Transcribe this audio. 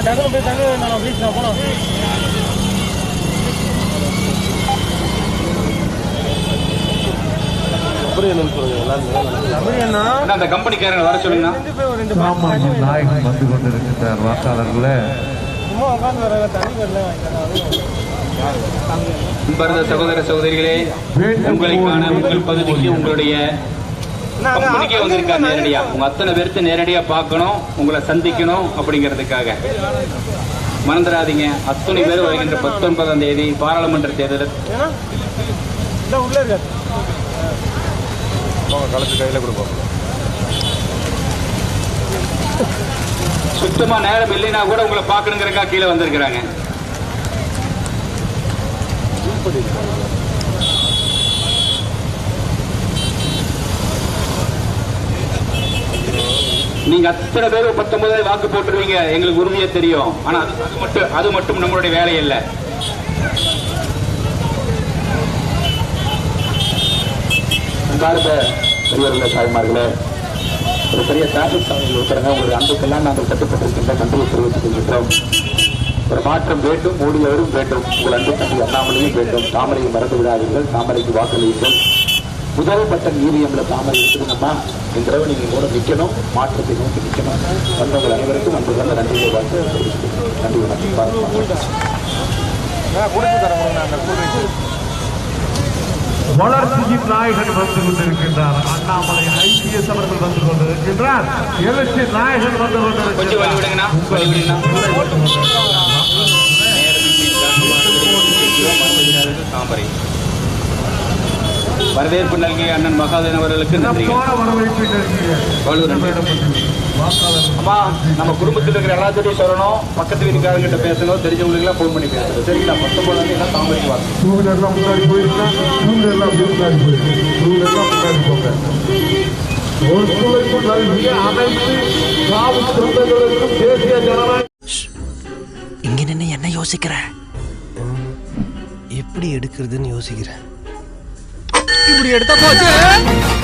டக்குனு போய் தண்ணி நான் ப்ளீஸ் நான் போனோம் சொல்லுங்க அந்த கம்பெனிக்காரங்க வர பாட்டு நாயகன் வந்து கொண்டிருக்கின்றார் வாக்காளர்களே அன்பார்ந்த சகோதர சகோதரிகளே உங்களுக்கான உங்கள் பகுதிக்கு உங்களுடைய கம்பெனிக்கே வந்திருக்காரு நேரடியா. உங்க அத்தனை பேர்த்து நேரடியா பார்க்கணும் உங்களை சந்திக்கணும் அப்படிங்கிறதுக்காக. மறந்துடாதீங்க. அத்தனை பேர் வருகின்ற பத்தொன்பதாம் தேதி பாராளுமன்ற தேர்தல். கலத்து கையில் கொடுப்போம். சுத்தமா நேரம் இல்லைன்னா கூட உங்களை பார்க்கணுங்கிறக்கா கீழே வந்திருக்கிறாங்க. நீங்க அத்தனை பேர் பத்தொன்பது வாக்கு போட்டுருவீங்க. எங்களுக்கு உறுதியா தெரியும். ஆனா அது மட்டும் அது மட்டும் நம்மளுடைய வேலை இல்ல. அன்பார்ந்த பெரியவர்களே தாய்மார்களே. ஒரு பெரிய டிராபிக் சாலையில் இருக்கிறாங்க உங்களுடைய அன்புக்கெல்லாம் நாங்கள் கட்டுப்பட்டிருக்கின்ற நன்றியை தெரிவித்துக் கொள்கின்றோம். ஒரு மாற்றம் வேண்டும் மூடியவரும் வேண்டும். உங்கள் அன்பு தம்பி அண்ணாமலையும் வேண்டும். தாமரையை மறந்து விடாதீர்கள். தாமரைக்கு வாக்களியுங்கள். முதல் பட்டன் ஈவிஎம்ல தாமரை இருக்குதுங்கம்மா இந்த தடவை நீங்க கூட நிக்கணும் மாற்றத்தை நோக்கி நிக்கணும். வந்தவங்கள் அனைவருக்கும் அன்பு நல்ல நன்றியை தெரிவித்துக் நன்றி வணக்கம். பாருங்க. நான் கொடுத்து தரேன் உங்களுக்கு நான் அந்த கூல் வளர்ச்சியின் நாயகன் வந்து கொண்டிருக்கின்றார். அண்ணாமலை ஐபிஎஸ் அவர்கள் வந்து கொண்டிருக்கின்றார். எழுச்சி நாயகன் வந்து கொஞ்சம் வரவேற்பு நல்கிய அண்ணன் மகாதேவன் அவர்களுக்கு நன்றி. அம்மா நம்ம குடும்பத்தில் இருக்கிற எல்லாத்தையும் சொல்லணும். பக்கத்து வீட்டுக்காரங்கிட்ட பேசணும். தெரிஞ்சவங்களுக்கு எல்லாம் ஃபோன் பண்ணி பேசணும். சரிங்களா? பத்தொன்பது எல்லாம் தாமரைக்கு வாங்க. டூ வீலர்லாம் முன்னாடி போயிருக்கா டூ வீலர்லாம் முன்னாடி போயிருக்கு டூ வீலர்லாம் முன்னாடி போங்க. ஒத்துழைப்பு நல்கிய அனைத்து காவு சொந்தங்களுக்கும் தேசிய ஜனநாயக இங்க நின்று என்ன யோசிக்கிற? எப்படி எடுக்கிறதுன்னு யோசிக்கிறேன். இப்படி எடுத்தா போச்சு.